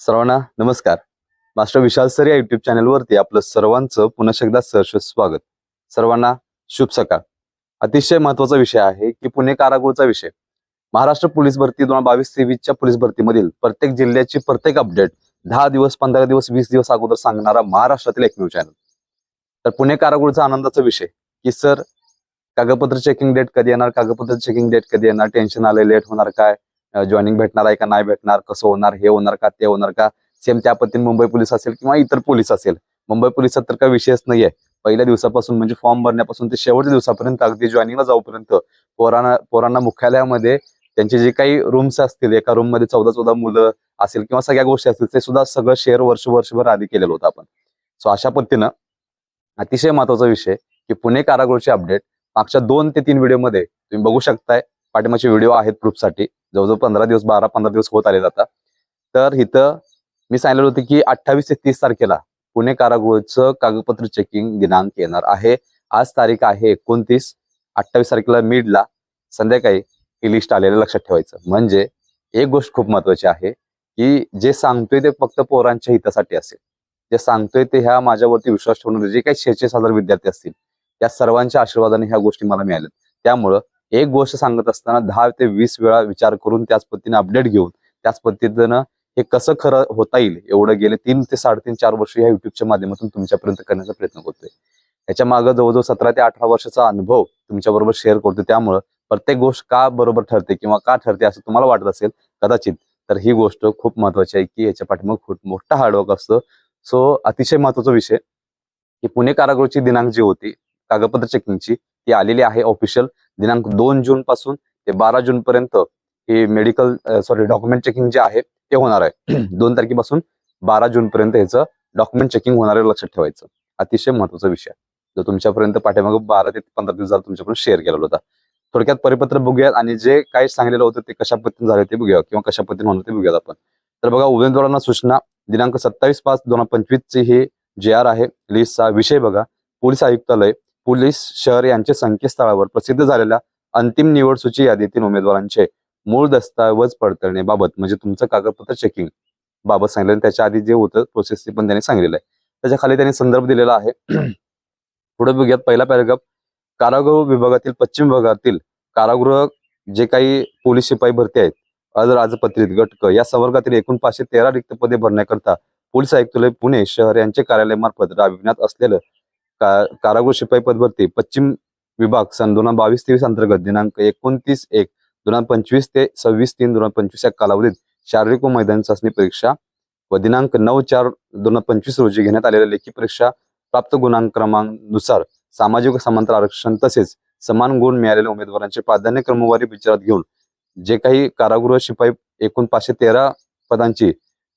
सर्वांना नमस्कार. Master Vishal sir या युट्यूब चॅनलवरती आपलं सर्वांचं पुन्हा एकदा सहर्ष स्वागत. सर्वांना शुभ सकाळ. अतिशय महत्त्वाचा विषय आहे की पुणे कारागृहचा विषय. महाराष्ट्र पोलीस भरती दोन हजार बावीस तेवीसच्या पोलीस भरतीमधील प्रत्येक जिल्ह्याची प्रत्येक अपडेट दहा दिवस पंधरा दिवस वीस दिवस अगोदर सांगणारा महाराष्ट्रातील एकमेव चॅनल तर पुणे कारागृहचा आनंदाचा विषय की सर कागदपत्र चेकिंग डेट कधी येणार कागदपत्र चेकिंग डेट कधी येणार टेन्शन आले लेट होणार काय? जॉईनिंग भेटणार आहे का नाही भेटणार कसं होणार हे होणार का ते होणार का? सेम त्या पद्धतीने मुंबई पोलीस असेल किंवा इतर पोलीस असेल. मुंबई पोलिसात तर काही विषयच नाहीये. पहिल्या दिवसापासून म्हणजे फॉर्म भरण्यापासून ते शेवटच्या दिवसापर्यंत अगदी जॉईनिंगला जाऊपर्यंत पोरांना पोरांना मुख्यालयामध्ये त्यांचे जे काही रूम्स असतील एका रूममध्ये चौदा चौदा मुलं असेल किंवा सगळ्या गोष्टी असतील ते सुद्धा सगळं शेअर वर्ष वर्षभर आधी केलेलं होतं आपण. सो अशा पद्धतीनं अतिशय महत्त्वाचा विषय की पुणे कारागृहचे अपडेट मागच्या दोन ते तीन व्हिडिओमध्ये तुम्ही बघू शकताय. पाठिंबाचे व्हिडिओ आहेत प्रूफसाठी जवळजवळ पंधरा दिवस बारा पंधरा दिवस होत आले जातात तर इथं मी सांगितलं होतं की अठ्ठावीस ते तीस तारखेला पुणे कारागृहाचं कागदपत्र चेकिंग दिनांक येणार आहे. आज तारीख आहे एकोणतीस. अठ्ठावीस तारखेला मिडला संध्याकाळी ही लिस्ट आलेलं लक्षात ठेवायचं. म्हणजे एक गोष्ट खूप महत्वाची आहे की जे सांगतोय ते फक्त पोरांच्या हितासाठी असेल. जे सांगतोय ते ह्या माझ्यावरती विश्वास ठेवणारे जे काही शेहेचाळीस हजार विद्यार्थी असतील त्या सर्वांच्या आशीर्वादाने ह्या गोष्टी मला मिळाल्या त्यामुळं एक गोष्ट सांगत असताना दहा ते वीस वेळा विचार करून त्याच पद्धतीने अपडेट घेऊन त्याच पद्धतीनं हे कसं खरं होता येईल एवढं गेले तीन ते साडेतीन चार वर्ष या युट्यूबच्या माध्यमातून तुमच्यापर्यंत करण्याचा प्रयत्न करतोय. याच्या मागे जवळजवळ सतरा ते अठरा वर्षाचा अनुभव तुमच्या बरोबर शेअर करतो त्यामुळं प्रत्येक गोष्ट का बरोबर ठरते किंवा का ठरते असं तुम्हाला वाटत असेल कदाचित तर ही गोष्ट खूप महत्वाची आहे की याच्या पाठीमाग खूप मोठा हार्डवर्क असतो. सो अतिशय महत्त्वाचा विषय की पुणे कारागृहाची दिनांक जी होती कागदपत्र चेकिंगची ती आलेली आहे ऑफिशियल दिनांक दोन जून पासून ते बारा जून पर्यंत हे मेडिकल सॉरी डॉक्युमेंट चेकिंग जे आहे ते होणार आहे. दोन तारखेपासून बारा जून पर्यंत ह्याचं डॉक्युमेंट चेकिंग होणार आहे लक्षात ठेवायचं. अतिशय महत्त्वाचा विषय जो तुमच्यापर्यंत पाठीमागे बारा ते पंधरा दिवस तुमच्याकडून शेअर केलेला होता. थोडक्यात परिपत्र बघूयात आणि जे काही सांगितलेलं होतं ते कशा पद्धतीने झाले ते बघूया किंवा कशा पद्धतीने होणार ते बघूयात आपण. तर बघा उमेदवारांना सूचना दिनांक सत्तावीस पाच दोन हजार पंचवीस ची हे जे आर आहे लिस्टचा विषय बघा. पोलीस आयुक्तालय पोलीस शहर यांच्या संकेतस्थळावर प्रसिद्ध झालेल्या अंतिम निवड सूची यादीतील उमेदवारांचे मूळ दस्तावेज पडताळणीबाबत म्हणजे तुमचं कागदपत्र चेकिंग बाबत सांगितलं. त्याच्या आधी जे होतं प्रोसेस ते पण त्यांनी सांगितलेलं आहे. त्याच्याखाली त्यांनी संदर्भ दिलेला आहे. पुढे बघूयात. पहिला पॅरेग्राफ कारागृह विभागातील पश्चिम विभागातील कारागृह जे काही पोलीस शिपाई भरती आहेत अराजपत्रित गटक या संवर्गातील एकूण पाचशे तेरा रिक्त पदे भरण्याकरता पोलीस आयुक्तालय पुणे शहर यांचे कार्यालयामार्फत राबविण्यात असलेलं का कारागृह शिपाई पद भरती पश्चिम विभाग सन दोन हजार बावीस तेवीस अंतर्गत दिनांक एकोणतीस एक दोन हजार पंचवीस ते सव्वीस तीन दोन हजार पंचवीस या कालावधीत शारीरिक व मैदानी चाचणी परीक्षा व दिनांक नऊ चार दोन हजार पंचवीस रोजी घेण्यात आलेल्या लेखी परीक्षा प्राप्त गुणांक्रमांनुसार सामाजिक व समांतर आरक्षण तसेच समान गुण मिळालेल्या उमेदवारांचे प्राधान्य क्रमवारी विचारात घेऊन जे काही कारागृह शिपाई एकूण पाचशे तेरा पदांची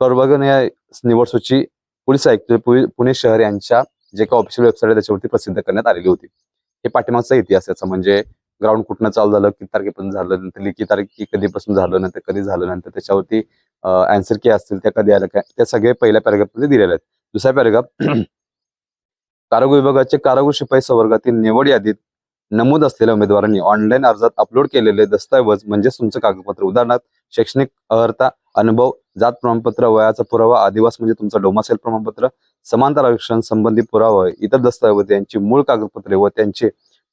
प्रवर्गनीय निवड सूची पोलीस आयुक्त पुणे शहर यांच्या जे काही ऑफिशियल वेबसाईट आहे त्याच्यावरती प्रसिद्ध करण्यात आलेली होती. हे पाठीमागचा इतिहास याचा म्हणजे ग्राउंड कुठनं चालू झालं किती तारखेपर्यंत झालं नंतर लिखी तारीख कधीपासून झालं नंतर कधी झालं नंतर त्याच्यावरती अँसर काय असतील त्या कधी आल्या काय त्या सगळे पहिल्या पॅरेग्राफमध्ये दिलेल्या दिलेले आहेत. दुसऱ्या पॅरेग्राफ कारागृह विभागाचे कारागृह शिपाई संवर्गातील निवड यादीत नमूद असलेल्या उमेदवारांनी ऑनलाईन अर्जात अपलोड केलेले दस्तऐवज म्हणजेच तुमचं कागदपत्र. उदाहरणार्थ शैक्षणिक अर्हता अनुभव जात प्रमाणपत्र वयाचा पुरावा आदिवास म्हणजे तुमचं डोमासेल प्रमाणपत्र समांतर आरक्षण संबंधी पुरावा इतर दस्तऐवज यांची मूळ कागदपत्रे व त्यांचे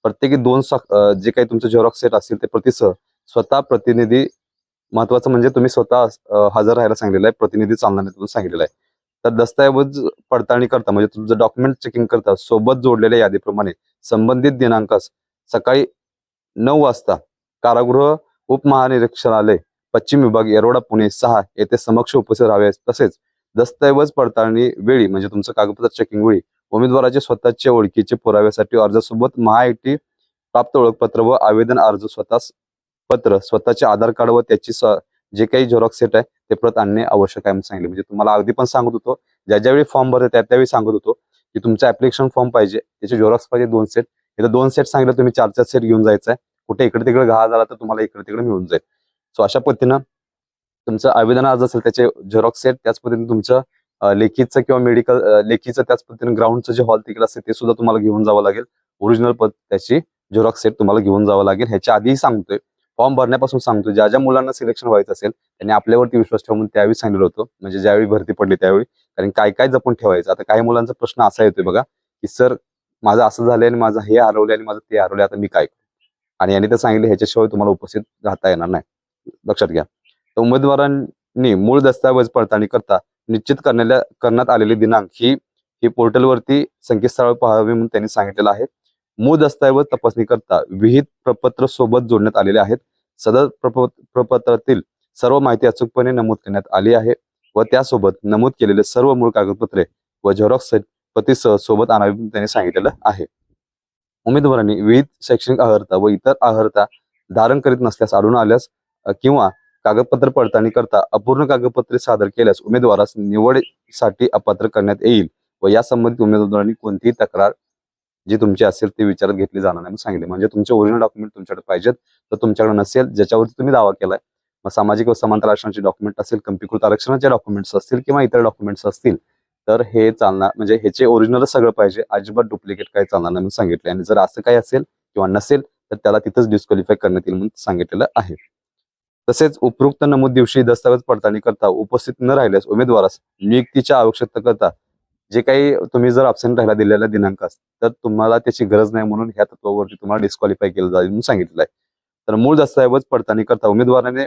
प्रत्येकी दोन साक- जे काही तुमचं झेरॉक्स सेट असतील ते प्रतिसह स्वतः प्रतिनिधी महत्वाचं म्हणजे तुम्ही स्वतः हजर राहायला सांगितलेलं आहे प्रतिनिधी चालनाने सांगितलेलं आहे. तर दस्तऐवज पडताळणी करता म्हणजे तुमचं डॉक्युमेंट चेकिंग करता सोबत जोडलेल्या यादीप्रमाणे संबंधित दिनांकास सकाळी नऊ वाजता कारागृह उपमहानिरीक्षणालय पश्चिम विभाग येरवडा पुणे सहा येथे समक्ष उपस्थित राहावे. तसेच दस्तऐवज पडताळणी वेळी म्हणजे तुमचं कागदपत्र चेकिंग वेळी उमेदवाराचे स्वतःच्या ओळखीचे पुराव्यासाठी अर्जासोबत महाआयटी प्राप्त ओळखपत्र व आवेदन अर्ज स्वतः पत्र स्वतःचे आधार कार्ड व त्याची जे काही झेरॉक्स सेट आहे ते प्रत आणणे आवश्यक आहे म्हणून सांगितले. म्हणजे तुम्हाला अगदी पण सांगत होतो ज्या ज्यावेळी फॉर्म भरते त्या त्यावेळी सांगत होतो की तुमचं ऍप्लिकेशन फॉर्म पाहिजे त्याचे झेरॉक्स पाहिजे दोन सेट इथं दोन सेट सांगितलं तुम्ही चार चार सेट घेऊन जायचं आहे कुठे इकडे तिकडे घा झाला तर तुम्हाला इकडे तिकडे मिळून जाईल. सो अशा पद्धतीनं तुमचं आवेदन आज असेल त्याचे झेरॉक्स सेट त्याच पद्धतीने तुमचं लेखीचं किंवा मेडिकल लेखीचं त्याच पद्धतीने ग्राउंडचं जे हॉल तिकडे असते ते सुद्धा तुम्हाला घेऊन जावं लागेल. ओरिजिनल पद त्याची झेरॉक्स सेट तुम्हाला घेऊन जावं लागेल. ह्याच्या आधीही सांगतोय. फॉर्म भरण्यापासून सांगतो ज्या ज्या मुलांना सिलेक्शन व्हायचं असेल त्यांनी आपल्यावरती विश्वास ठेवून त्यावेळी सांगितलं होतं. म्हणजे ज्यावेळी भरती पडली त्यावेळी. कारण काय काय जपून ठेवायचं? आता काही मुलांचा प्रश्न असा येतोय बघा की सर माझं असं झालंय आणि माझं हे हरवलंय आणि माझं ते हरवलं आता मी काय करू? आणि यांनी तर सांगितलं ह्याच्याशिवाय तुम्हाला उपस्थित राहता येणार नाही. लक्षात घ्या. तर उमेदवारांनी मूळ दस्तावेज पडताळणी करता निश्चित करण्याला करण्यात आलेली दिनांक ही ही पोर्टलवरती संकेतस्थळावर पाहावी म्हणून त्यांनी सांगितलेलं आहे. मूळ दस्तावेज तपासणी करता विहित प्रपत्र सोबत जोडण्यात आलेले आहेत. सदर प्रप- प्रपत्रातील सर्व माहिती अचूकपणे नमूद करण्यात आली आहे व त्यासोबत नमूद केलेले सर्व मूळ कागदपत्रे व झेरॉक्स पतीसह सोबत आणावी म्हणून त्यांनी सांगितलेलं आहे. उमेदवारांनी विविध शैक्षणिक अर्हता व इतर अर्हता धारण करीत नसल्यास आढळून आल्यास किंवा कागदपत्र पडताळणी करता अपूर्ण कागदपत्रे सादर केल्यास उमेदवारास निवडीसाठी अपात्र करण्यात येईल व या संबंधित उमेदवारांनी कोणतीही तक्रार जी तुमची असेल ती विचारात घेतली जाणार नाही. सांगितले म्हणजे तुमचे ओरिजिनल डॉक्युमेंट तुमच्याकडे पाहिजेत. तर तुमच्याकडे नसेल ज्याच्यावरती तुम्ही दावा केलाय मग सामाजिक व समांतर आरक्षणाचे डॉक्युमेंट असेल कंपीकृत आरक्षणाचे डॉक्युमेंट्स असतील किंवा इतर डॉक्युमेंट्स असतील तर हे चालणार म्हणजे ह्याचे ओरिजिनल सगळं पाहिजे. अजिबात डुप्लिकेट काही चालणार नाही म्हणून सांगितले आणि जर असं काही असेल किंवा नसेल तर त्याला तिथंच डिस्क्वालिफाय करण्यात येईल म्हणून सांगितलेलं आहे. तसेच उपरोक्त नमूद दिवशी दस्तावेज पडताळणी करता उपस्थित न राहिल्यास उमेदवारास नियुक्तीच्या आवश्यकता करता जे काही तुम्ही जर अब्सेंट राहिला दिलेल्या दिनांकास तर तुम्हाला त्याची गरज नाही म्हणून ह्या तत्वावरती तुम्हाला डिस्क्वालिफाय केलं जाईल म्हणून सांगितलं आहे तर मूळ दस्तऐवज पडताळणी करता उमेदवाराने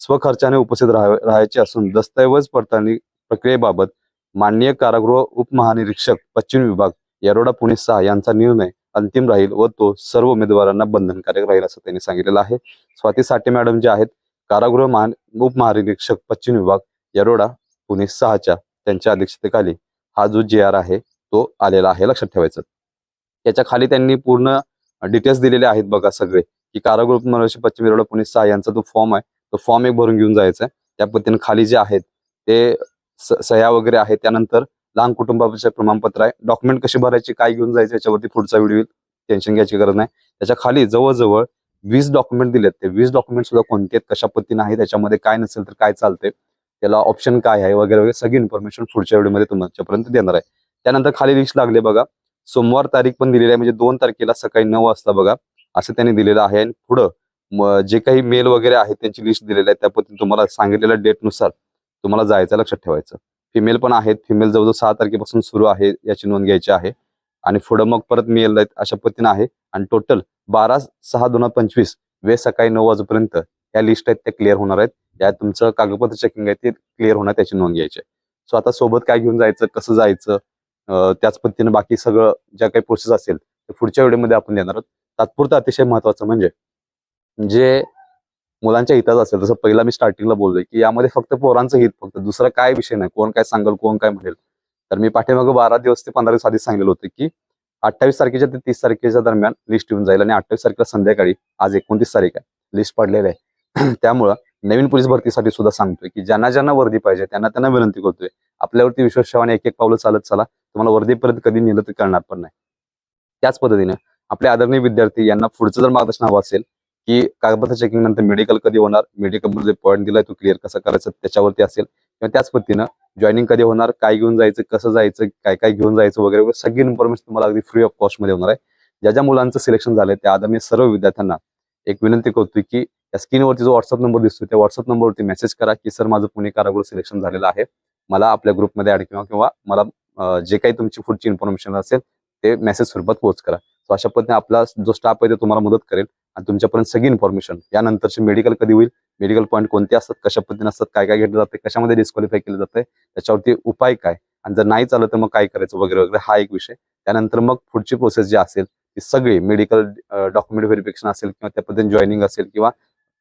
स्वखर्चाने उपस्थित राहायचे असून दस्तऐवज पडताळणी प्रक्रियेबाबत माननीय कारागृह उपमहानिरीक्षक पश्चिम विभाग येरोडा पुणे सहा यांचा निर्णय अंतिम राहील व तो सर्व उमेदवारांना बंधनकारक राहील असं त्यांनी सांगितलेलं आहे. स्वाती साठे मॅडम जे आहेत कारागृह महा उपमहानिरीक्षक पश्चिम विभाग येरोडा पुणे सहाच्या त्यांच्या अध्यक्षतेखाली हा जो जे आर आहे तो आलेला आहे. लक्षात ठेवायचं. त्याच्याखाली त्यांनी पूर्ण डिटेल्स दिलेले आहेत बघा सगळे की कारागृह उपमहानिरीक्षक पश्चिम येरोडा पुणे सहा यांचा जो फॉर्म आहे तो फॉर्म एक भरून घेऊन जायचा आहे. त्या पद्धतीने खाली जे आहेत ते स- सह्या वगैरे आहे त्यानंतर लहान कुटुंबाचे प्रमाणपत्र आहे. डॉक्युमेंट कशी भरायची काय घेऊन जायचं याच्यावरती पुढचा व्हिडिओ टेन्शन घ्यायची गरज नाही. त्याच्याखाली जवळजवळ वीस डॉक्युमेंट दिलेत. ते वीस डॉक्युमेंट सुद्धा कोणते आहेत कशा पद्धतीने आहे त्याच्यामध्ये काय नसेल तर काय चालते त्याला ऑप्शन काय आहे वगैरे वगैरे सगळी इन्फॉर्मेशन पुढच्या व्हिडिओमध्ये तुमच्यापर्यंत देणार आहे. त्यानंतर खाली लिस्ट लागले बघा. सोमवार तारीख पण दिलेली आहे म्हणजे दोन तारखेला सकाळी नऊ वाजता बघा. असं त्यांनी दिलेलं आहे. आणि पुढं जे काही मेल वगैरे आहेत त्यांची लिस्ट दिलेली आहे त्या पद्धतीने तुम्हाला सांगितलेल्या डेटनुसार तुम्हाला जायचं लक्षात ठेवायचं. फिमेल पण आहेत. फिमेल जवळजवळ सहा तारखेपासून सुरू आहे याची नोंद घ्यायची आहे. आणि पुढं मग परत मेल आहेत अशा पद्धतीने आहे. आणि टोटल बारा सहा दोन हजार पंचवीस वे सकाळी नऊ वाजेपर्यंत या लिस्ट आहेत त्या क्लिअर होणार आहेत. या तुमचं कागदपत्र चेकिंग आहे ते क्लिअर होणार त्याची नोंद घ्यायची सो आता सोबत काय घेऊन जायचं कसं जायचं त्याच पद्धतीने बाकी सगळं ज्या काही प्रोसेस असेल ते पुढच्या व्हिडिओमध्ये आपण देणार आहोत. तात्पुरतं अतिशय महत्वाचं म्हणजे जे मुलांच्या हिताचं असेल जसं पहिला मी स्टार्टिंगला बोललोय की यामध्ये फक्त पोरांचं हित फक्त दुसरा काय विषय नाही. कोण काय सांगेल कोण काय म्हणेल. तर मी पाठीमागं बारा दिवस ते पंधरा दिवस आधी सांगितलं होतं की अठ्ठावीस तारखेच्या ते तीस तारखेच्या दरम्यान लिस्ट येऊन जाईल आणि अठ्ठावीस तारखेला संध्याकाळी आज एकोणतीस तारीख आहे लिस्ट पडलेली आहे. त्यामुळं नवीन पोलीस भरतीसाठी सुद्धा सांगतोय की ज्यांना ज्यांना वर्दी पाहिजे त्यांना त्यांना विनंती करतोय आपल्यावरती विश्वास ठेवाने एक एक पावलं चालत चला तुम्हाला वर्दीपर्यंत कधी नेलं तर करणार पण नाही. त्याच पद्धतीने आपले आदरणीय विद्यार्थी यांना पुढचं जर मार्गदर्शन हवं असेल की कागदपत्र चेकिंग नंतर मेडिकल कधी होणार मेडिकलमध्ये पॉईंट दिलाय तो क्लिअर कसा करायचा त्याच्यावरती असेल किंवा त्याच पद्धतीनं जॉईनिंग कधी होणार काय घेऊन जायचं कसं जायचं काय काय घेऊन जायचं वगैरे वगैरे सगळी इन्फॉर्मेशन तुम्हाला अगदी फ्री ऑफ कॉस्टमध्ये होणार आहे. ज्या ज्या मुलांचं सिलेक्शन झालंय त्या आदरणीय सर्व विद्यार्थ्यांना एक विनंती करतोय की या स्क्रीनवरती जो व्हॉट्सअप नंबर दिसतोय त्या व्हॉट्सअप नंबरवरती मेसेज करा की सर माझं पुणे कारागृह सिलेक्शन झालेलं आहे. मला आपल्या ग्रुपमध्ये ऍड किंवा किंवा मला जे काही तुमची पुढची इन्फॉर्मेशन असेल ते मेसेज स्वरूपात पोहोच करा. सो अशा पद्धतीने आपला जो स्टाफ आहे ते तुम्हाला मदत करेल आणि तुमच्यापर्यंत सगळी इन्फॉर्मेशन यानंतरचे मेडिकल कधी होईल मेडिकल पॉईंट कोणते असतात कशा पद्धतीने असतात काय काय घेतलं जाते कशामध्ये डिस्क्वालिफाय केलं जाते त्याच्यावरती उपाय काय? आणि जर नाही चाललं तर मग काय करायचं वगैरे वगैरे हा एक विषय. त्यानंतर मग पुढची प्रोसेस जी असेल ती सगळी मेडिकल डॉक्युमेंट व्हेरिफिकेशन असेल किंवा त्या पद्धतीने जॉईनिंग असेल किंवा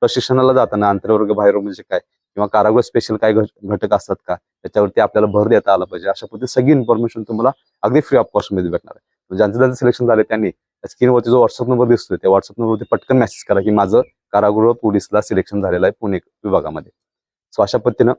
प्रशिक्षणाला जाताना आंतरवर्ग बाहेर म्हणजे काय? किंवा कारागृह स्पेशल काय घटक असतात का? त्याच्यावरती आपल्याला भर देता आला पाहिजे. अशा पद्धती सगळी इन्फॉर्मेशन तुम्हाला अगदी फ्री ऑफ कॉस्टमध्ये भेटणार आहे. ज्यांचं ज्यांचं सिलेक्शन झालं त्यांनी स्क्रीनवरती जो व्हॉट्सअप नंबर दिसतोय त्या व्हॉट्सअप नंबरवरती पटकन मेसेज करा की माझं कारागृह पोलीसला सिलेक्शन झालेलं आहे पुणे विभागामध्ये. सो अशा पद्धतीनं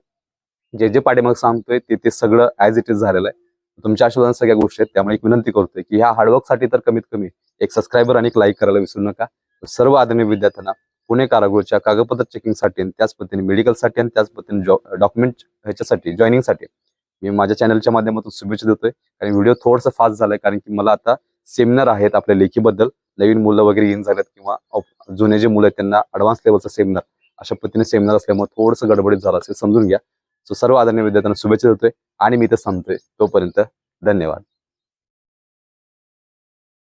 जे जे पाठीमाग सांगतोय ते ते सगळं ऍज इट इज झालेलं आहे. तुमच्या आशीर्वादाने सगळ्या गोष्टी आहेत. त्यामुळे एक विनंती करतोय की ह्या हार्डवर्कसाठी तर कमीत कमी एक सबस्क्रायबर आणि एक लाईक करायला विसरू नका. सर्व आदरणीय विद्यार्थ्यांना पुणे कारागृहच्या कागदपत्र चेकिंगसाठी आणि त्याच पद्धतीने मेडिकलसाठी आणि त्याच पद्धतीने डॉक्युमेंट ह्याच्यासाठी जॉईनिंगसाठी मी माझ्या चॅनलच्या माध्यमातून शुभेच्छा देतोय. कारण व्हिडिओ थोडंसं फास्ट झालाय. कारण की मला आता सेमिनार आहेत आपल्या लेखीबद्दल. नवीन मुलं वगैरे येऊन झाल्यात किंवा जुने जे मुलं आहेत त्यांना अडव्हान्स लेवलचा सेमिनार अशा पद्धतीने सेमिनार असल्यामुळे थोडंसं गडबडीत झालं असेल समजून घ्या. सो सर्व आदरणीय विद्यार्थ्यांना शुभेच्छा देतोय आणि मी इथं सांगतोय तोपर्यंत धन्यवाद.